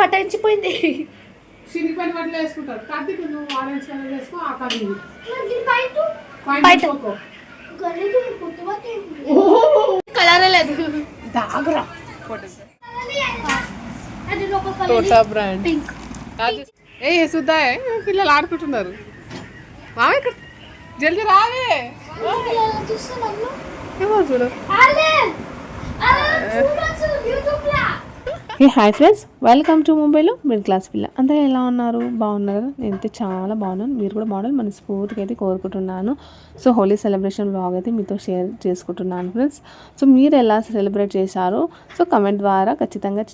పటాయించిపోయింది చినిగిపోయిన బట్టలు వేసుకుంటారు. కార్తీక్ నువ్వు ఆరెంజ్ కలర్ వేసుకో ఆ కలర్ బయట. కాయిన్ కలర్ లేదు. దాగరా. అది ఒక టోటా బ్రాండ్. పింక్. అది ఏ సుద్దా పిల్లలు ఆడుకుంటున్నారు. మామ ఇక్కడ. జల్దీ రావే. ఏమో చూడు. Hey hi friends welcome to ముంబైలో మిడిల్ క్లాస్ పిల్ల. అందరూ ఎలా ఉన్నారు? బాగున్నారు? నేనైతే చాలా బాగున్నాను. మీరు కూడా బాగున్నారు మనస్ఫూర్తిగా అయితే కోరుకుంటున్నాను. సో హోలీ సెలబ్రేషన్ బ్లాగ్ అయితే మీతో షేర్ చేసుకుంటున్నాను ఫ్రెండ్స్ సో మీరు ఎలా సెలబ్రేట్ చేశారు సో కమెంట్ ద్వారా ఖచ్చితంగా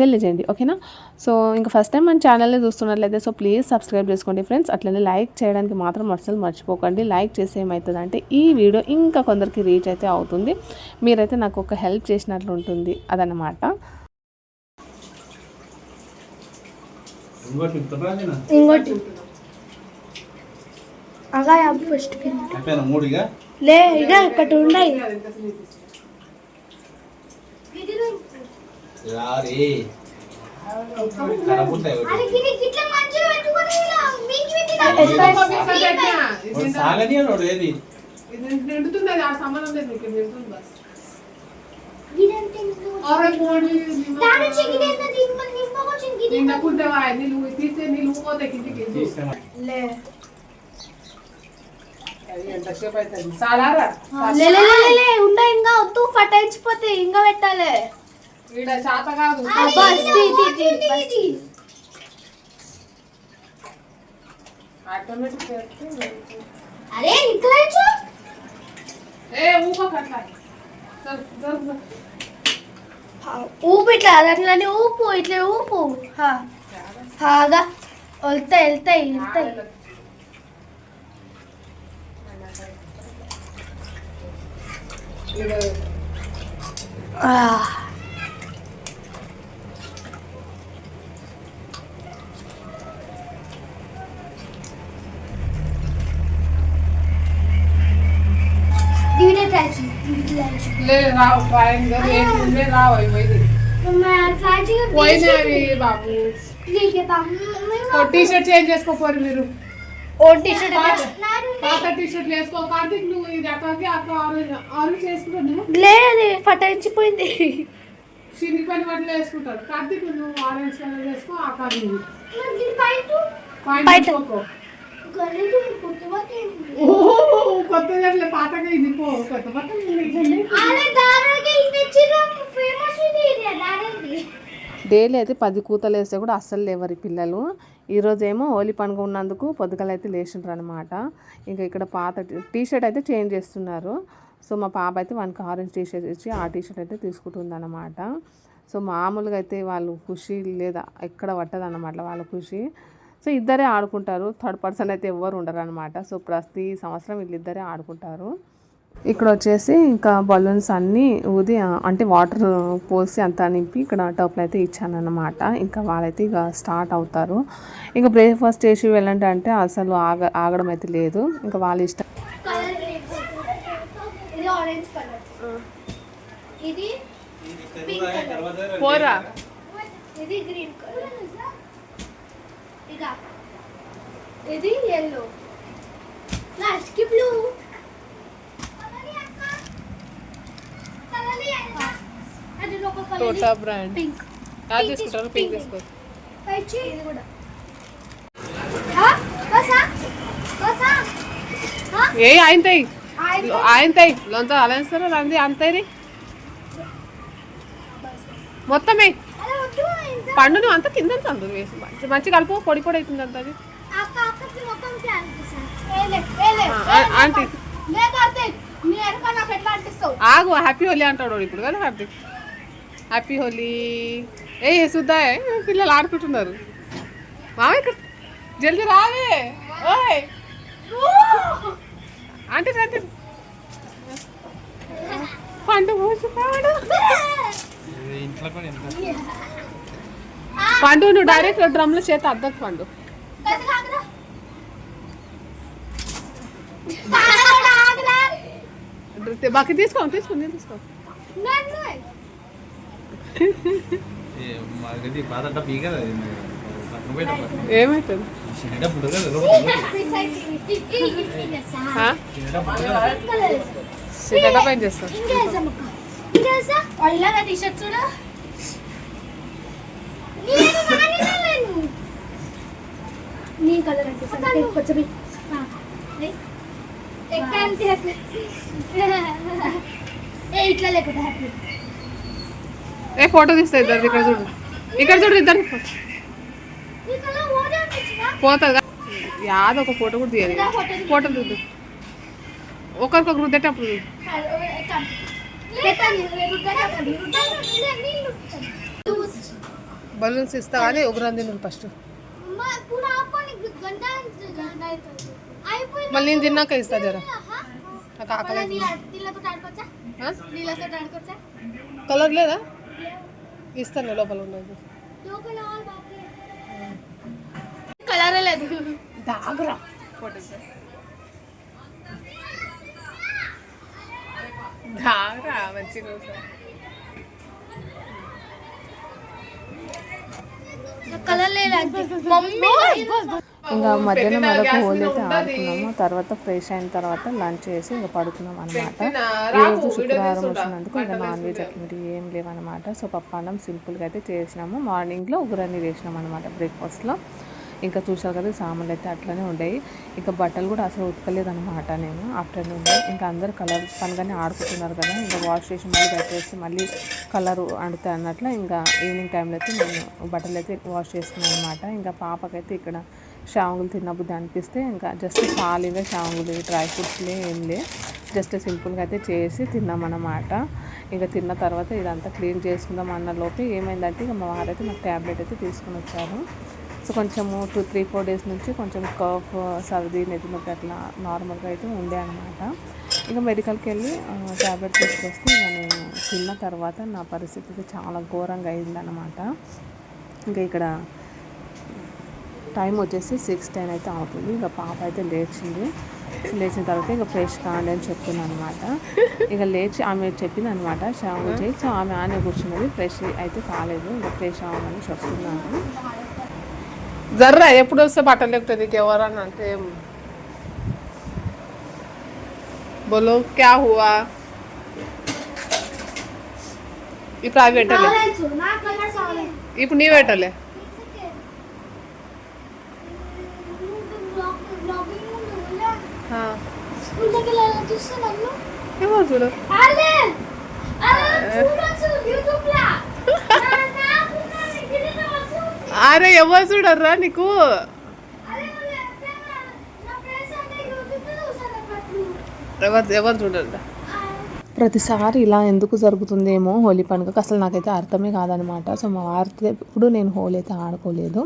తెలియజేయండి. ఓకేనా సో ఇంకా ఫస్ట్ టైం మన ఛానల్ని చూస్తున్నట్లయితే సో ప్లీజ్ సబ్స్క్రైబ్ చేసుకోండి ఫ్రెండ్స్ అట్లనే లైక్ చేయడానికి మాత్రం అస్సలు మర్చిపోకండి. లైక్ చేస్తే ఏమవుతుందంటే ఈ వీడియో ఇంకా కొందరికి రీచ్ అయితే అవుతుంది. మీరైతే నాకు ఒక హెల్ప్ చేసినట్లు ఉంటుంది అదనమాట ఇంకోటి అగా ఫస్ట్ అయిపోయినా మూడుగా లే ఇక ఒకటి. సాగని అన్నాడు ఏది? నిండుతుంది? ఆ సంబంధం లేదు మీకు నిండుతుంది? బస్ ఆరెంజ్ మోడీ నిండకుంటావా నీళ్ళు తీస్తే నీళ్ళు పోతాయి కిందికి తీస్తే లే అది ఎంతసేపు అవుతుంది చాలారా లే లే, లే, లే, లే, ఉండ ఇంకా వద్దు పటాయించిపోతే ఇంకా పెట్టాలి ఈడ చేత కాదు అబ్బా, తీ, తీ, తీ, తీ. ఆటోమేటిక్ చేస్తే అరే నిక్కలేచు ఏ ఊపకు అట్లా జరు, జరు, జరు. ఊపు ఇట్లా అట్లనే ఊపు ఇట్లా ఊపు. హా. హాగా వెళ్తాయి వెళ్తాయి వెళ్తాయి ఈడ అట్లే రావు స్వయంగా వేసుకుంటే రావు అయిపోయింది పోయినవి బాబు. ఓ టీ షర్ట్ చేంజ్ చేసుకోపోరు మీరు. ఓ టీ షర్ట్ పాత టీ షర్ట్లు వేసుకో కార్తీక్ నువ్వు ఇది అక్కడికి అక్కడ ఆరెంజ్ ఆరెంజ్ వేసుకుంటాను లేదు పట్టించిపోయింది. చిన్ని పని బట్టలు వేసుకుంటారు కార్తీక్ నువ్వు ఆరెంజ్ కలర్ వేసుకో ఆ కార్తీక్. కొత్త గట్ల పాతగా ఇది పో కొత్త బట్టలు డైలీ అయితే పది కూతలు వేస్తే కూడా అస్సలు లేవరు పిల్లలు. ఈరోజు ఏమో హోలీ పండుగ ఉన్నందుకు పొద్దుగల అయితే లేచిండ్రు అనమాట ఇంకా ఇక్కడ పాత టీ షర్ట్ అయితే చేంజ్ చేస్తున్నారు. సో మా పాప అయితే వానికి ఆరెంజ్ టీ షర్ట్ ఇచ్చి ఆ టీ షర్ట్ అయితే తీసుకుంటుంది అనమాట సో మామూలుగా అయితే వాళ్ళు ఖుషి లేదా ఎక్కడ పట్టదు అనమాట వాళ్ళ ఖుషి. సో ఇద్దరే ఆడుకుంటారు. థర్డ్ పర్సన్ అయితే ఎవ్వరు ఉండరు అనమాట సో ప్రతి సంవత్సరం వీళ్ళిద్దరే ఆడుకుంటారు. ఇక్కడ వచ్చేసి ఇంకా బలూన్స్ అన్నీ ఊది అంటే వాటర్ పోసి అంతా నింపి ఇక్కడ టప్లు అయితే ఇచ్చానన్నమాట. ఇంకా వాళ్ళైతే ఇక స్టార్ట్ అవుతారు. ఇంకా బ్రేక్ఫాస్ట్ చేసి వెళ్ళండి అంటే అసలు ఆగ ఆగడం అయితే లేదు. ఇంకా వాళ్ళ ఇష్టం ఇది ఆరెంజ్ కలర్ ఇది పోరా. ఇది గ్రీన్ కలర్ ఇక ఇది ఎల్లో లాస్ట్కి బ్లూ టోటా బ్రాండ్ పింక్ అది తీసుకుంటారు పింక్ తీసుకో. పైచి ఇది కూడా. ఏ ఆయంతాయి ఆయ్ ఆయంతాయి లొంత అలెన్స్తారా రంది అంతేది మొత్తమే. అలా వద్దు ఇంత పండు నువ్వు అంత కింద చందు వేసి మంచి మంచి కలుపు పొడి పొడి అవుతుంది అంత అది. ఆంటీ. ఆగు హ్యాపీ హోలీ అంటాడు ఇప్పుడు కదా హార్దిక్ హ్యాపీ హోలీ. ఏ సుద్దా పిల్లలు ఆడుకుంటున్నారు. మామ ఇక్కడ జల్దీ రావే. ఓయ్. ఆంటీ రండి పండు పోసి పాడు ఇంట్లో కూడా ఎంత పండు నువ్వు డైరెక్ట్ డ్రమ్లో చేత అద్దకు పండు. బాకి తీసుకో తీసుకో నేను తీసుకో నన్ను. ఏ నీ కలర్ అంటే కొంచెం ఏ? ఇట్లా లేకుండా హ్యాపీ. ఏ ఫోటో తీస్తా ఇద్దరు ఇక్కడ చూడు. ఇక్కడ చూడు ఇద్దరు పోతుంది యాదో ఒక ఫోటో కూడా తీయాలి ఫోటో చూద్దు ఒకరికొకరు రుద్దేటప్పుడు చూడు. బలూన్స్ ఇస్తా కానీ ఒకరు తిన్నారు ఫస్ట్. మళ్ళీ నేను తిన్నాక ఇస్తా జర. నాకు ఆకలి? కలర్ లేదా? ఇస్తాను లోపల ఉన్నది. కలర్ లేదు. దాగరా. ఫోటో దాగరా మంచిగా వస్తుంది. కలర్ లేదు మమ్మీ ఇంకా మధ్యాహ్నం వరకు హోలీ అయితే ఆడుకున్నాము. తర్వాత ఫ్రెష్ అయిన తర్వాత లంచ్ చేసి ఇంకా పడుకున్నాం అనమాట ఈరోజు శుక్రవారం వచ్చినందుకు ఇంకా నాన్ వెజ్ అట్లాంటివి ఏం లేవన్నమాట. సో పప్పాన్నం సింపుల్గా అయితే చేసినాము. మార్నింగ్లో ఉగురన్నీ చేసినాం అనమాట బ్రేక్ఫాస్ట్లో. ఇంకా చూసావు కదా సామాన్లు అయితే అట్లనే ఉండేవి. ఇంకా బట్టలు కూడా అసలు ఉతకలేదు అనమాట నేను ఆఫ్టర్నూన్. ఇంకా అందరు కలర్ పనిగానే ఆడుకుంటున్నారు కదా ఇంకా వాష్ చేసి మళ్ళీ పెట్టేసి మళ్ళీ కలర్ అండుతాయి అన్నట్లు ఇంకా ఈవినింగ్ టైంలో అయితే నేను బట్టలు అయితే వాష్ చేసుకున్నాను అనమాట ఇంకా పాపకైతే ఇక్కడ షాంగులు తిన్నప్పుడు అనిపిస్తే ఇంకా జస్ట్ పాలివే షాంగులు డ్రై ఫ్రూట్స్లే ఏం లే. జస్ట్ సింపుల్గా అయితే చేసి తిన్నామన్నమాట. ఇంకా తిన్న తర్వాత ఇదంతా క్లీన్ చేసుకుందాం అన్న లోపే ఏమైందంటే ఇక మా వారైతే నాకు ట్యాబ్లెట్ అయితే తీసుకుని వచ్చారు. సో కొంచెము టూ త్రీ ఫోర్ డేస్ నుంచి కొంచెం కఫ్ uh, సర్ది నెత్తిమొక్క అట్లా నార్మల్గా అయితే ఉండే అనమాట ఇంకా మెడికల్కి వెళ్ళి ట్యాబ్లెట్ తీసుకొస్తే నేను తిన్న తర్వాత నా పరిస్థితి అయితే చాలా ఘోరంగా అయిందనమాట ఇంకా ఇక్కడ టైం వచ్చేసి సిక్స్ టెన్ అయితే అవుతుంది. ఇంకా పాప అయితే లేచింది. లేచిన తర్వాత ఇంకా ఫ్రెష్ కాండి అని చెప్తున్నాను అనమాట ఇక లేచి ఆమె చెప్పింది అనమాట షాంగు చేయి సో ఆమె ఆనే కూర్చున్నది. ఫ్రెష్ అయితే కాలేదు. ఇంకా ఫ్రెష్ అవ్వమని చెప్తున్నాను. జర్రా ఎప్పుడు వస్తే బట్టలు లేకపోతే నీకు ఎవరన్నా అంటే ఏం బోలో క్యా హువా ఇప్పుడు అవి పెట్టలే నా కలర్ సాలేదు ఇప్పుడు నీ పెట్టలే ఆ, స్కూల్ దగ్గర ఎలా చూస్తే నన్ను ఏమో చూడు అరే అరే చూడొచ్చు యూట్యూబ్ లా నా నాకు నా గిరిన వస్తు అరే ఎవరు చూడర్రా నీకు? ఎవరు ఎవరు చూడరు ప్రతిసారి ఇలా ఎందుకు జరుగుతుందేమో హోలీ పండుగకు అసలు నాకైతే అర్థమే కాదనమాట. సో మా వారితో ఎప్పుడు నేను హోలీ అయితే ఆడుకోలేదు.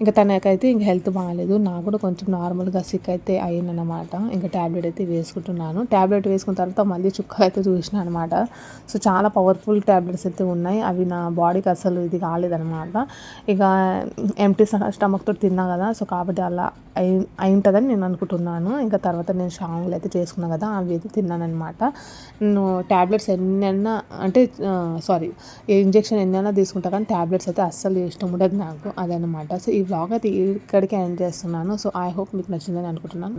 ఇంకా తనకైతే ఇంక హెల్త్ బాగాలేదు. నాకు కూడా కొంచెం నార్మల్గా సిక్ అయితే అయ్యిందనమాట ఇంకా ట్యాబ్లెట్ అయితే వేసుకుంటున్నాను. ట్యాబ్లెట్ వేసుకున్న తర్వాత మళ్ళీ చుక్కలు అయితే చూసిన అనమాట సో చాలా పవర్ఫుల్ ట్యాబ్లెట్స్ అయితే ఉన్నాయి. అవి నా బాడీకి అసలు ఇది కాలేదనమాట ఇక ఎంటీ స్టమక్తో తిన్నా కదా సో కాబట్టి అలా అయి అయింటుందని నేను అనుకుంటున్నాను. ఇంకా తర్వాత నేను షాంగ్లు అయితే చేసుకున్నాను కదా అవి అయితే తిన్నాను అనమాట నేను ట్యాబ్లెట్స్ ఎన్నైనా అంటే సారీ ఇంజెక్షన్ ఎన్నైనా తీసుకుంటా కానీ ట్యాబ్లెట్స్ అయితే అస్సలు ఇష్టం ఉండదు నాకు అదనమాట సో ఈ బ్లాగ్ అయితే ఇక్కడికి ఎండ్ చేస్తున్నాను. సో ఐ హోప్ మీకు నచ్చిందని అనుకుంటున్నాను.